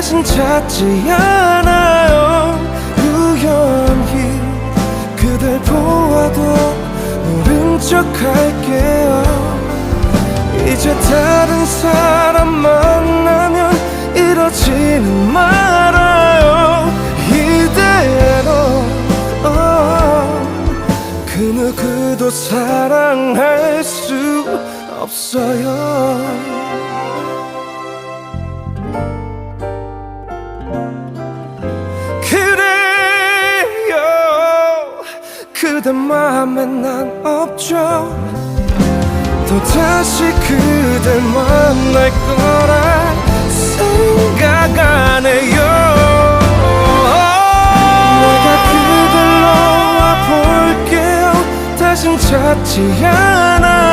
다신 찾지 않아요. 우연히 그댈 보아도 모른 척 할게요. 이제 다른 사람 만나면 이러지는 말아요. 이대로 어, 그 누구도 사랑할 수 없어요 그래요. 그대 마음에 난 없죠. 또 다시 그댈 만날 거라 생각 안 해요. 내가 그댈 놓아 볼게요. 다신 찾지 않아요